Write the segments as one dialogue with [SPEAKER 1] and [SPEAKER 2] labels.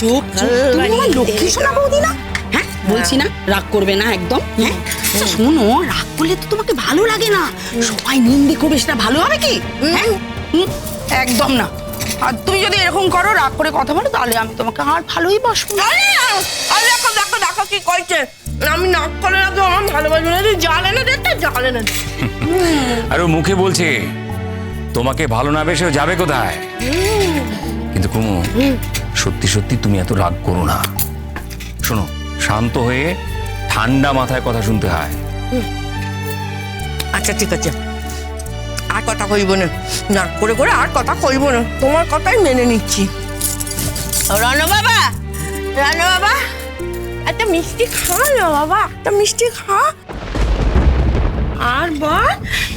[SPEAKER 1] চুপ চুপ তুমি আমার লক্ষ্মী শোনা বৌদি না? হ্যাঁ বলছি না রাগ করবে না একদম হ্যাঁ? আচ্ছা, শোনো রাগ করলে তো তোমাকে ভালো লাগে না। সবাই নিন্দে করবে সেটা ভালো হবে কি? হ্যাঁ? একদম না। আর তুমি যদি এরকম করো রাগ করে কথা বলো তাহলে আমি তোমাকে আর ভালোই বসবো। না
[SPEAKER 2] আরে দেখো দেখো দেখো কি কইছে আমি নাক করে রাখব আমার ভালোবাসবে না। তুই জানে না দেখতে জানে না
[SPEAKER 3] আর ও মুখে বলছে তোমাকে ভালো না বেসে যাবে কোথায়? কিন্তু কুমু সত্যি সত্যি তুমি এত রাগ করো না। শোনো শান্ত হয়ে ঠান্ডা মাথায় কথা শুনতে হয়।
[SPEAKER 2] আচ্ছা ঠিক আছে। আর কথা কইব না। না করে করে আর কথা কইব না। তোমার কথাই মেনে নিচ্ছি। রানু বাবা! রানু বাবা! একটা মিষ্টি খা না বাবা একটা মিষ্টি খা। আর বল?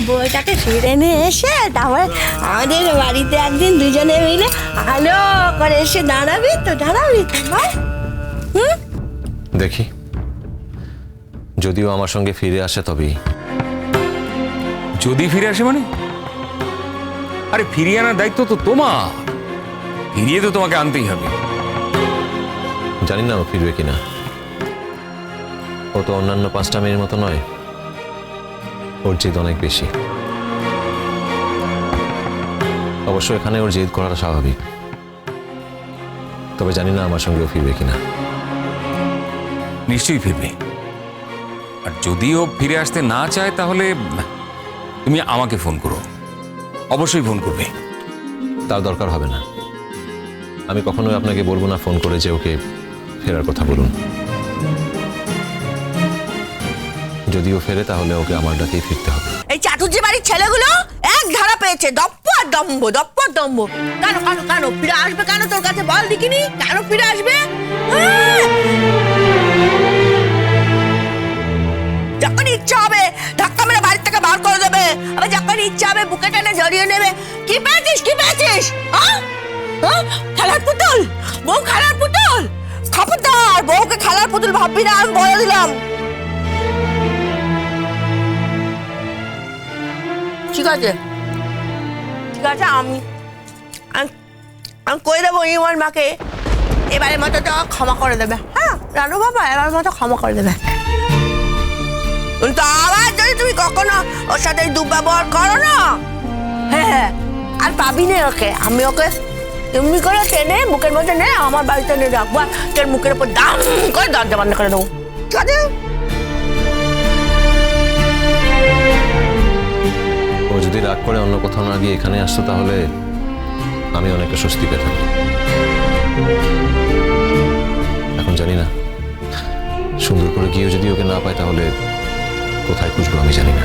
[SPEAKER 2] বইটাকে ফিরে নিয়ে এসে তারপরে আমাদের বাড়িতে একদিন দুজনে মিলে আলো করে এসে দাঁড়াবি তো দাঁড়াবি তো বল। হুম?
[SPEAKER 4] দেখি। যদিও আমার সঙ্গে ফিরে আসে তবেই।
[SPEAKER 3] যদি ফিরে আসে মানে? আরে ফিরিয়ে আনার দায়িত্ব তো তোমার। ফিরিয়ে তো তোমাকে আনতেই হবে।
[SPEAKER 4] জানি না ও ফিরবে কিনা। ও তো অন্যান্য পাঁচটা মেয়ের মতো নয়। ওর জেদ অনেক বেশি। অবশ্য এখানে ওর জেদ করাটা স্বাভাবিক। তবে জানি না আমার সঙ্গে ও ফিরবে কিনা।
[SPEAKER 3] নিশ্চয়ই ফিরবে। আর যদিও ফিরে আসতে না চায় তাহলে তুমি আমাকে ফোন করো। অবশ্যই ফোন করবে।
[SPEAKER 4] তার দরকার হবে না। আমি কখনোই আপনাকে বলব না ফোন করে যে ওকে ফেরার কথা বলুন। যদিও ফেরে, তাহলে ওকে আমার ডাকেই ফিরতে হবে।
[SPEAKER 2] এই চাটুর্জি বাড়ির ছেলেগুলো এক ধারা পেয়েছে। দপ্প আর দম্ভ, দপ্প আর দম্ভ। কেন কেন কেন? ফিরে আসবে কেন তোর কাছে বল দেখিনি? কেন ফিরে আসবে? হ্যাঁ। যখন ইচ্ছা হবে, ধাক্কা মেরে বাড়ির থেকে বার করে দেবে। আবার যখন ইচ্ছা হবে, বুকে টেনে জড়িয়ে নেবে। কি পেয়েছিস কি পেয়েছিস? হ্যাঁ? হ্যাঁ? খেলার পুতুল? বউ খেলার পুতুল? খবরদার, বউকে খেলার পুতুল ভাববি না, আমি বলে দিলাম। ঠিক আছে। ঠিক আছে, আমি আমি- কই দেবো ইমার মাকে? এবারের মতো তো ক্ষমা করে দেবে। হ্যাঁ রানু বাবা এবার মতো ক্ষমা করে দেবে। কিন্তু আবার যদি তুমি কখনো ওর সাথে দুর্ব্যবহার করো না? হ্যাঁ হ্যাঁ। আর পাবি না ওকে। আমি ওকে এমনি করে টেনে বুকের মধ্যে নে, আমার বাড়িতে নিয়ে রাখব আর তোর মুখের উপর দাম করে দরজা বন্ধ করে দেবো। ঠিক আছে?
[SPEAKER 4] যদি রাগ করে অন্য কোথাও না গিয়ে এখানে আসতো তাহলে আমি অনেকটা স্বস্তি পেতাম। এখন জানি না। সুন্দর করে গিয়েও যদি ওকে না পাই তাহলে কোথায় খুঁজবো আমি জানি না।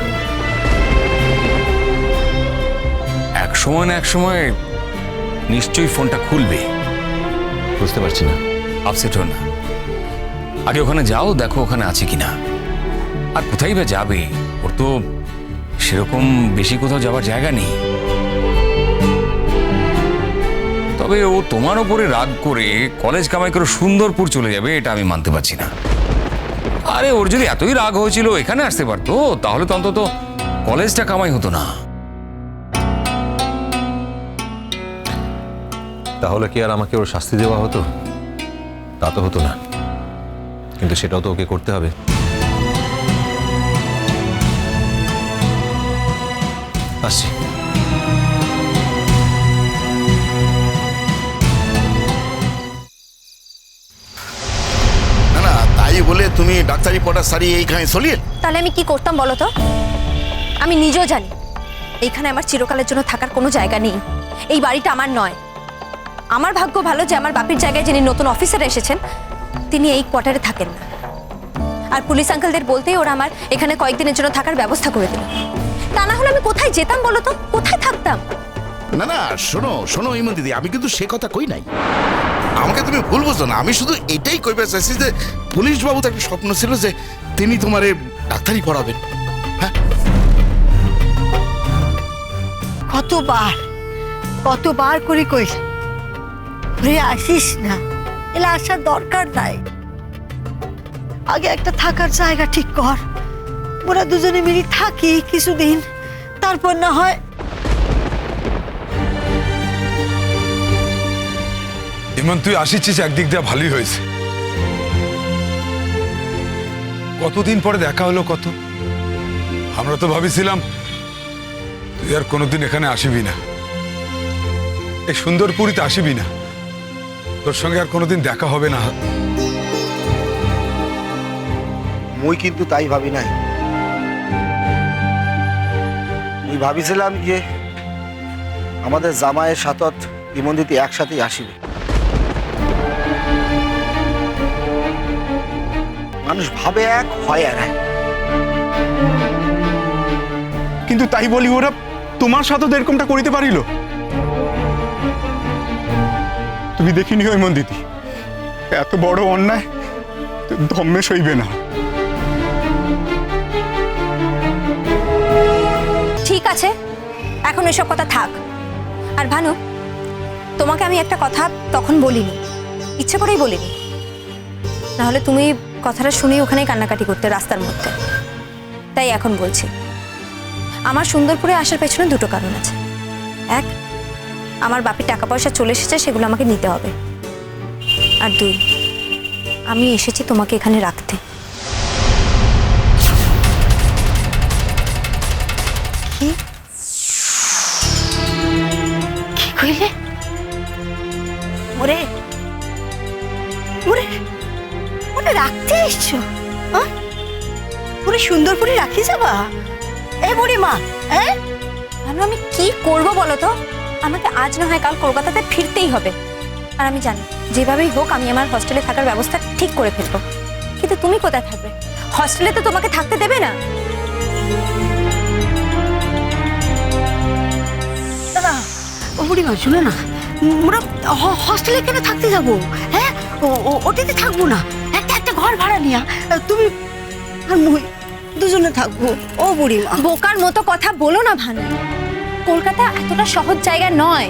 [SPEAKER 3] এক সময় না এক সময় নিশ্চয়ই ফোনটা খুলবে।
[SPEAKER 4] বুঝতে পারছি না।
[SPEAKER 3] আপসেট হো না। আগে ওখানে যাও দেখো ওখানে আছে কিনা। আর কোথায় বা যাবে? ওর তো সেরকম বেশি কোথাও যাওয়ার জায়গা নেই। তবে ও তোমার ওপরে রাগ করে কলেজ কামাই করে সুন্দরপুর চলে যাবে, এটা আমি মানতে পারছি না। আরে, ওর যদি এতই রাগ হয়েছিল, এখানে আসতে পারতো, তাহলে তো অন্তত কলেজটা কামাই হতো না।
[SPEAKER 4] তাহলে কি আর আমাকে ওর শাস্তি দেওয়া হতো? তা তো হতো না। কিন্তু সেটাও তো ওকে করতে হবে। আসছি
[SPEAKER 5] না না তাই বলে তুমি ডাক্তারি পড়ার শাড়ি এইখানে চলিয়ে
[SPEAKER 6] তাহলে আমি কি করতাম বলো তো? আমি নিজেও জানি এইখানে আমার চিরকালের জন্য থাকার কোনো জায়গা নেই। এই বাড়িটা আমার নয়। আমার ভাগ্য ভালো যে আমার বাপির জায়গায় যিনি নতুন অফিসার এসেছেন তিনি এই কোয়ার্টারে থাকেন না। আর পুলিশ আঙ্কেলদের বলতেই ওরা আমার এখানে কয়েকদিনের জন্য থাকার ব্যবস্থা করে দিল। তা না হলে আমি কোথায় যেতাম বলো তো? কোথায় থাকতাম?
[SPEAKER 5] না না শোনো শোনো ইমন দিদি আমি কিন্তু সে কথা কই নাই। আমাকে তুমি ভুল বুঝো না আমি শুধু এটাই কইবে চাইছি যে পুলিশ বাবু একটা স্বপ্ন ছিল যে তিনি তোমারে ডাক্তারি পড়াবেন। হ্যাঁ?
[SPEAKER 7] কতবার কতবার করে কইস ঘুরে আসিস না এলে আসার দরকার নাই। আগে একটা থাকার জায়গা ঠিক কর ওরা দুজনে মিলে থাকি কিছুদিন তারপর না হয়
[SPEAKER 8] এমন তুই আসিছিস একদিক দিয়ে ভালোই হয়েছে। কতদিন পরে দেখা হলো কত? আমরা তো ভাবিছিলাম তুই আর কোনোদিন এখানে আসিবি না। এই সুন্দরপুরীতে আসিবি না। তোর সঙ্গে আর কোনোদিন দেখা হবে না।
[SPEAKER 9] মুই কিন্তু তাই ভাবি নাই। ভাবিছিলাম যে আমাদের জামাইয়ের সাথত ইমন্দিতি একসাথেই আসিবে। মানুষ ভাবে এক, হয় আর এক।
[SPEAKER 10] কিন্তু তাই বলি ওরা তোমার সাথে এরকমটা করিতে পারিল? তুমি দেখিনি ওই মন্দিতি এত বড় অন্যায় ধম্মে সইবে না।
[SPEAKER 6] আছে? এখন এসব কথা থাক। আর ভানু, তোমাকে আমি একটা কথা তখন বলিনি। ইচ্ছে করেই বলিনি। নাহলে তুমি কথাটা শুনেই ওখানেই কান্নাকাটি করতে রাস্তার মধ্যে। তাই এখন বলছি। আমার সুন্দরপুরে আসার পেছনে দুটো কারণ আছে। এক, আমার বাপির টাকা পয়সা চলে এসেছে, সেগুলো আমাকে নিতে হবে। আর দুই, আমি এসেছি তোমাকে এখানে রাখতে।
[SPEAKER 7] ওরে ওরে রাখতে এসছো? ওরে সুন্দরপুরে রাখি যাবা? এ বুড়ি মা হ্যাঁ
[SPEAKER 6] ভানু আমি কি করব বলো তো? আমাকে আজ না হয় কাল কলকাতাতে ফিরতেই হবে। আর আমি জানি যেভাবেই হোক আমি আমার হস্টেলে থাকার ব্যবস্থা ঠিক করে ফেলব। কিন্তু তুমি কোথায় থাকবে? হস্টেলে তো তোমাকে থাকতে দেবে না।
[SPEAKER 7] দাদা ও বুড়ি মা শুনে না। আমরা হস্টেলে কেন থাকতে যাব? হ্যাঁ? ওটাতে থাকব না। একটা একটা ঘর ভাড়া নিয়া। তুমি আর মুই দুজনে থাকব। ও বুড়ি মা
[SPEAKER 6] বোকার মতো কথা বলো না ভানু। কলকাতা এতটা সহজ জায়গা নয়।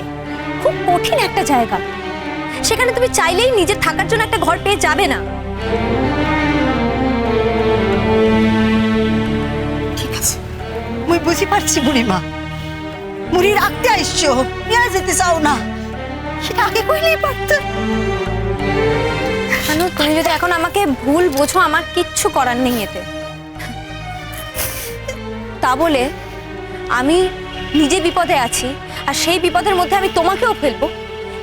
[SPEAKER 6] খুব কঠিন একটা জায়গা। সেখানে তুমি চাইলেই নিজের থাকার জন্য একটা ঘর পেয়ে যাবে না।
[SPEAKER 7] ঠিক আছে। মুই বুঝি পারছি বুড়ি মা মুড়ি রাখতে আসছো নিয়ে যেতে চাও না। সেটা আগে কইলেই পারতো।
[SPEAKER 6] তুমি যদি এখন আমাকে ভুল বোঝো, আমার কিচ্ছু করার নেই এতে। তা বলে আমি নিজে বিপদে আছি, আর সেই বিপদের মধ্যে আমি তোমাকেও ফেলব।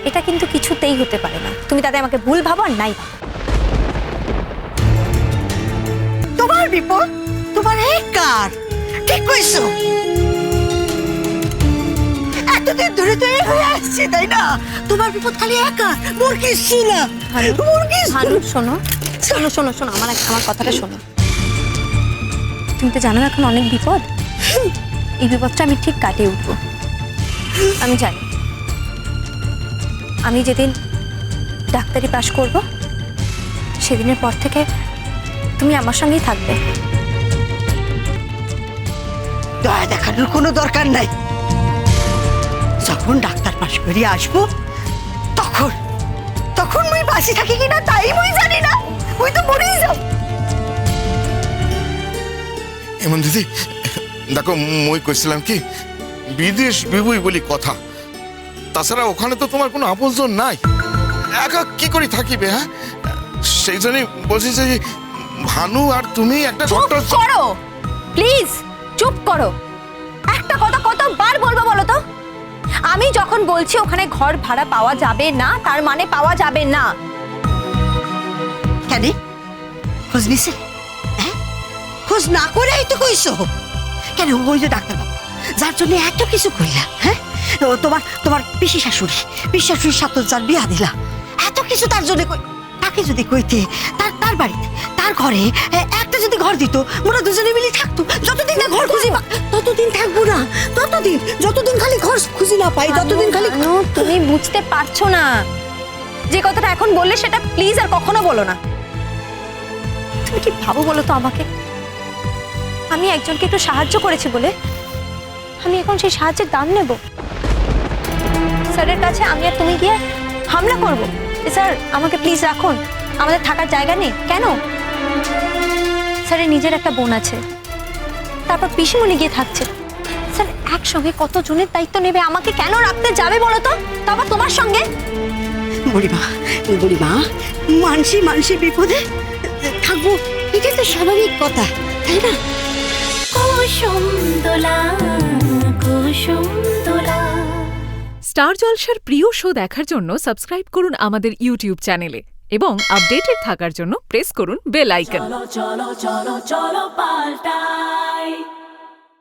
[SPEAKER 6] এটা কিন্তু কিছুতেই হতে পারে না। তুমি তাতে আমাকে ভুল ভাবো আর নাই।
[SPEAKER 7] তোমার বিপদ? তোমার এই কার? ঠিক কইছো? এতদিন ধরে তো হয়ে আসছে তাই না? তোমার বিপদ খালি একা। মোর কিছু না। মোর কিছু
[SPEAKER 6] ভানু শোনো। শোনো শোনো শোনো আমার এক- আমার কথাটা শোনো। তুমি তো জানো না এখন অনেক বিপদ? এই বিপদটা আমি ঠিক কাটিয়ে উঠবো। আমি জানি। আমি যেদিন ডাক্তারি পাশ করব সেদিনের পর থেকে তুমি আমার সঙ্গেই থাকবে।
[SPEAKER 7] দয়া দেখানোর কোনো দরকার নাই। যখন ডাক্তার পাশ করিয়ে আসব তখন তখন মুই বাঁচি থাকি কিনা তাই মুই জানি না। মুই তো মরেই যাব
[SPEAKER 5] এমন দিদি দেখো মই কইছিলাম কি বিদেশ বিবুই বলি কথা। তাছাড়া ওখানে তো তোমার কোনো আপনজন নাই। একা কি করে থাকিবে হ্যাঁ? সেই জন্যই বলছি যে ভানু আর তুমি একটা
[SPEAKER 6] চুপ করো! প্লিজ চুপ করো। একটা কথা আমি যখন বলছি ওখানে ঘর ভাড়া পাওয়া যাবে না, তার মানে পাওয়া যাবে না।
[SPEAKER 7] কেন খোঁজ নিছে? হ্যাঁ? খোঁজ না করেই তো কইছো। কেন? ওই যে ডাক্তার বাবু যার জন্য এত কিছু কইলা হ্যাঁ? তোমার তোমার পিসি শাশুড়ি, পিসি শাশুড়ির সাথে যার বিয়া দিলা। এত কিছু তার জন্য কই তাকে যদি কইতে, তার তার বাড়িতে, তার ঘরে একটা যদি ঘর দিত, মোরা দুজনে মিলে থাকতো। যতদিন না ঘর খুঁজি ততদিন থাকব না। ততদিন, যতদিন না পাই ততদিন খালি
[SPEAKER 6] ভানু, তুমি বুঝতে পারছ না। যে কথাটা এখন বললে সেটা প্লিজ আর কখনো বলো না। তুমি কি ভাবো বলো তো আমাকে? আমি একজনকে একটু সাহায্য করেছি বলে। আমি এখন সেই সাহায্যের দাম নেব। স্যারের কাছে আমি আর তুমি গিয়ে হামলা করব। যে, স্যার আমাকে প্লিজ রাখুন। আমাদের থাকার জায়গা নেই। কেন? স্যারের নিজের একটা বোন আছে। তারপর পিসিমণি গিয়ে থাকছে। স্যার একসঙ্গে কত জনের দায়িত্ব নেবে? আমাকে কেন রাখতে যাবে বলো তো? তারপর তোমার সঙ্গে?
[SPEAKER 7] বুড়িমা বুড়িমা মানসি মানসি বিপদে থাকব। এটা তো স্বাভাবিক কথা তাই না?
[SPEAKER 11] কুসুম দোলা কুসুম দোলা
[SPEAKER 12] স্টার জলসার প্রিয় শো দেখার জন্য সাবস্ক্রাইব করুন আমাদের ইউটিউব চ্যানেলে এবং আপডেটেড থাকার জন্য প্রেস করুন বেল আইকন।